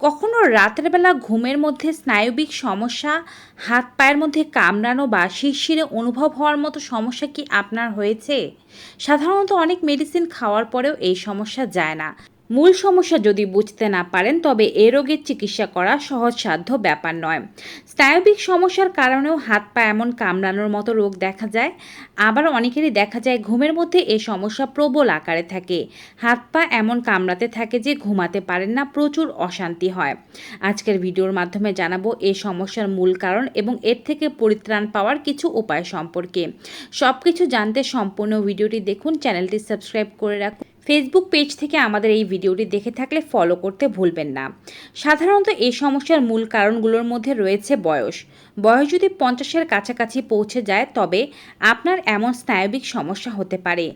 কখনো রাতের বেলা ঘুমের মধ্যে স্নায়বিক সমস্যা, হাত পায়ের মধ্যে কামড়ানো বা শিরশিরে অনুভব হওয়ার মতো সমস্যা কি আপনার হয়েছে? সাধারণত অনেক মেডিসিন খাওয়ার পরেও এই সমস্যা যায় না। মূল সমস্যা যদি বুঝতে না পারেন, তবে এ রোগের চিকিৎসা করা সহজসাধ্য ব্যাপার নয়। স্নায়বিক সমস্যার কারণেও হাত পা এমন কামড়ানোর মতো রোগ দেখা যায়। আবার অনেকেরই দেখা যায় ঘুমের মধ্যে এই সমস্যা প্রবল আকারে থাকে। হাত পা এমন কামড়াতে থাকে যে ঘুমাতে পারেন না, প্রচুর অশান্তি হয়। আজকের ভিডিওর মাধ্যমে জানাব এই সমস্যার মূল কারণ এবং এর থেকে পরিত্রাণ পাওয়ার কিছু উপায় সম্পর্কে। সব কিছু জানতে সম্পূর্ণ ভিডিওটি দেখুন, চ্যানেলটি সাবস্ক্রাইব করে রাখুন। ফেসবুক পেজ থেকে আমাদের এই ভিডিওটি দেখে থাকলে ফলো করতে ভুলবেন না। সাধারণত এই সমস্যার মূল কারণগুলোর মধ্যে রয়েছে বয়স। বয়স যদি পঞ্চাশের কাছাকাছি পৌঁছে যায়, তবে আপনার এমন স্নায়বিক সমস্যা হতে পারে।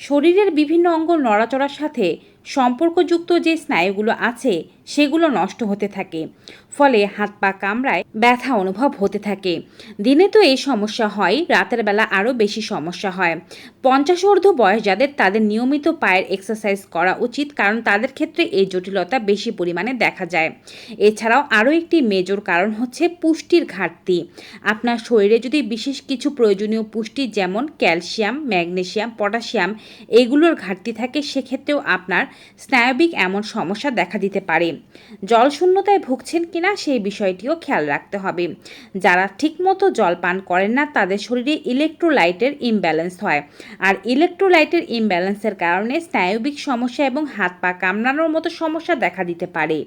শরীরের বিভিন্ন অঙ্গ নড়াচড়ার সাথে সম্পর্কযুক্ত যে স্নায়ুগুলো আছে, সেগুলো নষ্ট হতে থাকে। ফলে হাত পা কামড়ায় ব্যথা অনুভব হতে থাকে। দিনে তো এই সমস্যা হয়, রাতের বেলা আরও বেশি সমস্যা হয়। পঞ্চাশ ঊর্ধ্ব বয়স যাদের তাদের নিয়মিত পায়ের এক্সারসাইজ করা উচিত, কারণ তাদের ক্ষেত্রে এই জটিলতা বেশি পরিমাণে দেখা যায়। এছাড়াও আরও একটি মেজর কারণ হচ্ছে পুষ্টির ঘাটতি। আপনার শরীরে যদি বিশেষ কিছু প্রয়োজনীয় পুষ্টি, যেমন ক্যালসিয়াম, ম্যাগনেসিয়াম পটাশিয়াম এগুলোর ঘাটতি থাকে, সেক্ষেত্রেও আপনার স্নায়বিক এমন সমস্যা দেখা দিতে পারে। জল শূন্যতায় ভুগছেন কিনা সেই বিষয়টিও খেয়াল রাখতে হবে। যারা ঠিকমতো জল পান করেন না, তাদের শরীরে ইলেকট্রোলাইটের ইমব্যালেন্স হয়। আর ইলেকট্রোলাইটের ইমব্যালেন্সের কারণে স্নায়বিক সমস্যা এবং হাত পা কামড়ানোর মতো সমস্যা দেখা দিতে পারে।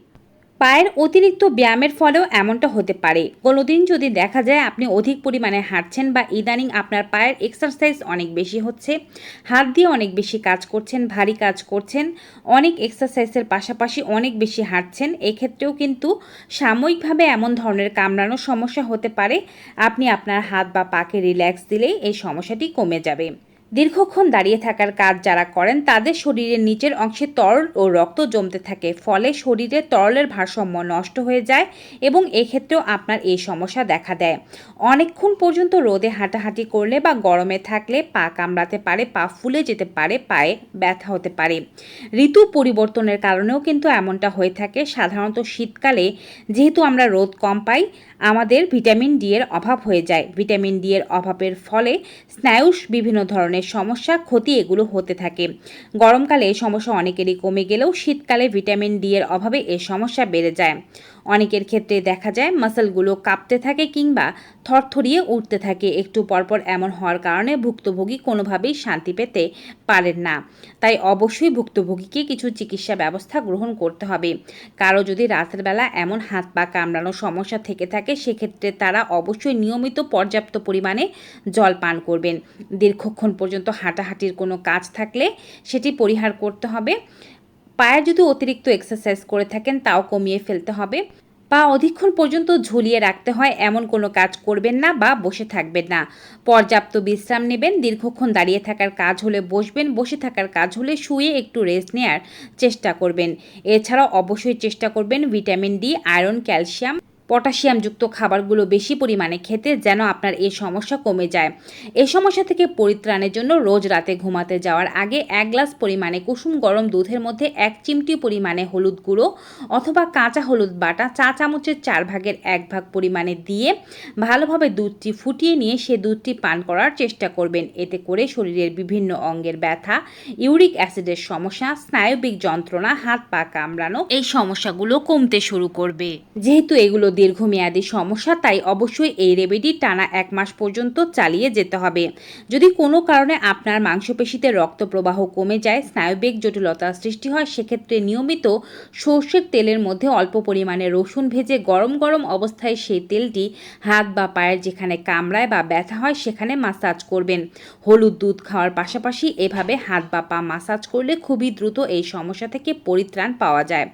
পায়ের অতিরিক্ত ব্যায়ামের ফলেও এমনটা হতে পারে। কোনোদিন যদি দেখা যায় আপনি অধিক পরিমাণে হাঁটছেন বা ইদানিং আপনার পায়ের এক্সারসাইজ অনেক বেশি হচ্ছে, হাত দিয়ে অনেক বেশি কাজ করছেন, ভারী কাজ করছেন, অনেক এক্সারসাইজের পাশাপাশি অনেক বেশি হাঁটছেন, এক্ষেত্রেও কিন্তু সাময়িকভাবে এমন ধরনের কামড়ানোর সমস্যা হতে পারে। আপনি আপনার হাত বা পাকে রিল্যাক্স দিলেই এই সমস্যাটি কমে যাবে। দীর্ঘক্ষণ দাঁড়িয়ে থাকার কাজ যারা করেন, তাদের শরীরের নিচের অংশে তরল ও রক্ত জমতে থাকে, ফলে শরীরে তরলের ভারসাম্য নষ্ট হয়ে যায় এবং এক্ষেত্রেও আপনার এই সমস্যা দেখা দেয়। অনেকক্ষণ পর্যন্ত রোদে হাঁটাহাঁটি করলে বা গরমে থাকলে পা কামড়াতে পারে, পা ফুলে যেতে পারে, পায়ে ব্যথা হতে পারে। ঋতু পরিবর্তনের কারণেও কিন্তু এমনটা হয়ে থাকে। সাধারণত শীতকালে যেহেতু আমরা রোদ কম পাই, আমাদের ভিটামিন ডি এর অভাব হয়ে যায়। ভিটামিন ডি এর অভাবের ফলে স্নায়ুস বিভিন্ন ধরনের সমস্যা, ক্ষতি এগুলো হতে থাকে। গরমকালে এই সমস্যা অনেকেরই কমে গেলেও শীতকালে ভিটামিন ডি এর অভাবে এ সমস্যা বেড়ে যায়। অনেকের ক্ষেত্রে দেখা যায় মাসেলগুলো কাঁপতে থাকে কিংবা থরথরিয়ে উঠতে থাকে। একটু পরপর এমন হওয়ার কারণে ভুক্তভোগী কোনোভাবেই শান্তি পেতে পারেন না। তাই অবশ্যই ভুক্তভোগীকে কিছু চিকিৎসা ব্যবস্থা গ্রহণ করতে হবে। কারও যদি রাতের বেলা এমন হাত পা কামড়ানোর সমস্যা থেকে থাকে, সেক্ষেত্রে তারা অবশ্যই নিয়মিত পর্যাপ্ত পরিমাণে জল পান করবেন। দীর্ঘক্ষণ পর্যন্ত হাঁটাহাঁটির কোনো কাজ থাকলে সেটি পরিহার করতে হবে। পায়ের যদি অতিরিক্ত এক্সারসাইজ করে থাকেন, তাও কমিয়ে ফেলতে হবে। পা অধিকক্ষণ পর্যন্ত ঝুলিয়ে রাখতে হয়, এমন কোনো কাজ করবেন না বা বসে থাকবেন না। পর্যাপ্ত বিশ্রাম নেবেন, দীর্ঘক্ষণ দাঁড়িয়ে থাকার কাজ হলে বসবেন, বসে থাকার কাজ হলে শুয়ে একটু রেস্ট নেওয়ার চেষ্টা করবেন। এছাড়াও অবশ্যই চেষ্টা করবেন ভিটামিন ডি আয়রন ক্যালসিয়াম পটাশিয়ামযুক্ত খাবারগুলো বেশি পরিমাণে খেতে যেন আপনার এই সমস্যা কমে যায়। এই সমস্যা থেকে পরিত্রাণের জন্য রোজ রাতে ঘুমাতে যাওয়ার আগে এক গ্লাস পরিমাণে কুসুম গরম দুধের মধ্যে এক চিমটি পরিমাণে হলুদ গুঁড়ো অথবা কাঁচা হলুদ বাটা চা চামচের চার ভাগের এক ভাগ পরিমাণে দিয়ে ভালোভাবে দুধটি ফুটিয়ে নিয়ে সে দুধটি পান করার চেষ্টা করবেন। এতে করে শরীরের বিভিন্ন অঙ্গের ব্যথা, ইউরিক অ্যাসিডের সমস্যা, স্নায়বিক যন্ত্রণা, হাত পা কামড়ানো এই সমস্যাগুলো কমতে শুরু করবে। যেহেতু এগুলো দীর্ঘমেয়াদী সমস্যা, তাই অবশ্যই এই রেমেডি টানা এক মাস পর্যন্ত চালিয়ে যেতে হবে। যদি কোনো কারণে আপনার মাংসপেশিতে রক্ত প্রবাহ কমে যায় স্নায়ুবেগ জটিলতার সৃষ্টি হয়, সেক্ষেত্রে নিয়মিত সর্ষের তেলের মধ্যে অল্প পরিমাণে রসুন ভেজে গরম গরম অবস্থায় সেই তেলটি হাত বা পায়ের যেখানে কামড়ায় বা ব্যথা হয়, সেখানে মাসাজ করবেন। হলুদ দুধ খাওয়ার পাশাপাশি এভাবে হাত বা পা মাসাজ করলে খুবই দ্রুত এই সমস্যা থেকে পরিত্রাণ পাওয়া যায়।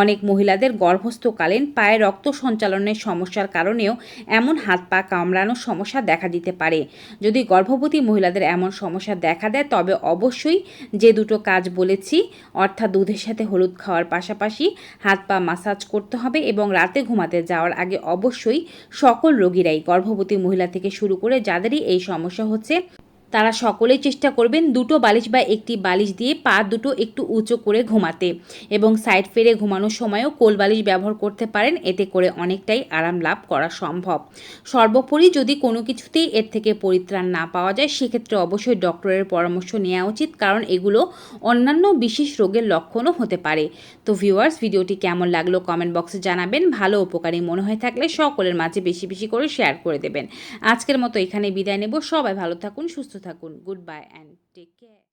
অনেক মহিলাদের গর্ভস্থকালীন পায়ে রক্ত সঞ্চালন সঞ্চালনের সমস্যার কারণেও এমন হাত পা কামড়ানোর সমস্যা দেখা দিতে পারে। যদি গর্ভবতী মহিলাদের এমন সমস্যা দেখা দেয়, তবে অবশ্যই যে দুটো কাজ বলেছি, অর্থাৎ দুধের সাথে হলুদ খাওয়ার পাশাপাশি হাত পা মাসাজ করতে হবে এবং রাতে ঘুমাতে যাওয়ার আগে অবশ্যই সকল রোগীরাই গর্ভবতী মহিলা থেকে শুরু করে যাদেরই এই সমস্যা হচ্ছে তারা সকলেই চেষ্টা করবেন দুটো বালিশ বা একটি বালিশ দিয়ে পা দুটো একটু উঁচু করে ঘুমাতে এবং সাইড ফেরে ঘুমানোর সময়ও কোল বালিশ ব্যবহার করতে পারেন। এতে করে অনেকটাই আরাম লাভ করা সম্ভব। সর্বোপরি যদি কোনো কিছুতেই এর থেকে পরিত্রাণ না পাওয়া যায়, সেক্ষেত্রে অবশ্যই ডক্টরের পরামর্শ নেওয়া উচিত, কারণ এগুলো অন্যান্য বিশেষ রোগের লক্ষণও হতে পারে। তো ভিউয়ার্স, ভিডিওটি কেমন লাগল কমেন্ট বক্সে জানাবেন। ভালো উপকারী মনে হয়ে থাকলে সকলের মাঝে বেশি বেশি করে শেয়ার করে দেবেন। আজকের মতো এখানে বিদায় নেব। সবাই ভালো থাকুন, সুস্থ থাকুন। Good bye and take care